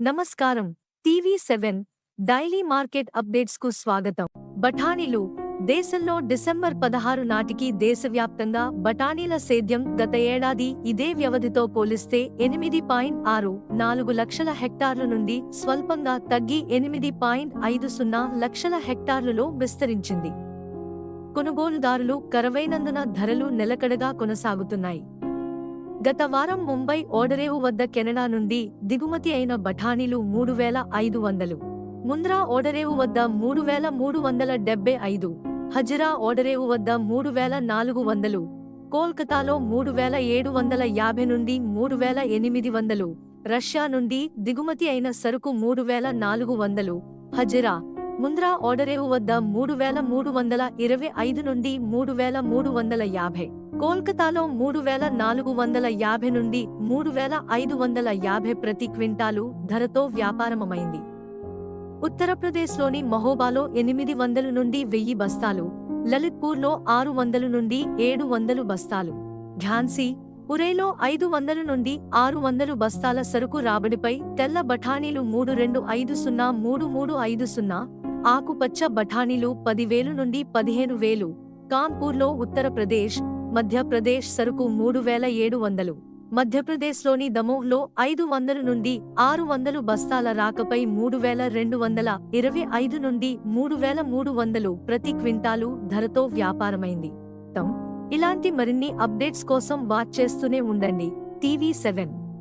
నమస్కారం. TV seven daily market అప్డేట్స్కు స్వాగతం. బఠానీలు దేశంలో డిసెంబర్ పదహారు నాటికి దేశవ్యాప్తంగా బఠానీల సేద్యం గత ఏడాది ఇదే వ్యవధితో పోలిస్తే ఎనిమిది పాయింట్ ఆరు నాలుగు లక్షల హెక్టార్ల నుండి స్వల్పంగా తగ్గి ఎనిమిది పాయింట్ ఐదు సున్నా లక్షల హెక్టార్లలో విస్తరించింది. కొనుగోలుదారులు కరవైనందున ధరలు నిలకడగా కొనసాగుతున్నాయి. గత వారం ముంబై ఓడరేవు వద్ద కెనడా నుండి దిగుమతి అయిన బఠానీలు మూడు వేల ఐదు వందలు. ముంద్రా ఓడరేవు వద్ద మూడు వేల మూడు వందల డెబ్బై ఐదు. హజిరా ఓడరేవు వద్ద మూడు వేల నాలుగు వందలు. కోల్కతాలో మూడు వేల ఏడు వందల యాభై నుండి మూడు వేల ఎనిమిది వందలు. రష్యా నుండి దిగుమతి అయిన సరుకు మూడు వేల నాలుగు వందలు. హజిరా ముంద్రా ఓడరేవు వద్ద మూడు వేల మూడు వందల ఇరవై ఐదు నుండి మూడు వేల మూడు వందల యాభై. కోల్కతాలో మూడు వేల నాలుగు వందల యాభై నుండి మూడు వేల ఐదు వందల యాభై ప్రతి క్వింటాలు ధరతో వ్యాపారమమైంది. ఉత్తరప్రదేశ్లోని మహోబాలో ఎనిమిది వందలు నుండి వెయ్యి బస్తాలు లలిత్పూర్లో ఆరు వందలు నుండి ఏడు వందలు బస్తాలు ఝాన్సీ ఉరైలో ఐదు వందల నుండి ఆరు వందలు బస్తాల సరుకు రాబడిపై తెల్ల బఠానీలు మూడు రెండు ఐదు సున్నా మూడు మూడు ఐదు సున్నా ఆకుపచ్చ బఠానీలు పదివేలు నుండి పదిహేను వేలు. కాన్పూర్లో ఉత్తరప్రదేశ్ మధ్యప్రదేశ్ సరుకు మూడు వేల ఏడు వందలు. మధ్యప్రదేశ్లోని దమోహ్లో ఐదు వందలు నుండి ఆరు వందలు బస్తాల రాకపై మూడు వేల రెండు వందల ఇరవై ఐదు నుండి మూడు వేల మూడు వందలు ప్రతి క్వింటాలు ధరతో వ్యాపారమైంది. ఇలాంటి మరిన్ని అప్డేట్స్ కోసం వాచ్ చేస్తూనే ఉండండి. TV seven.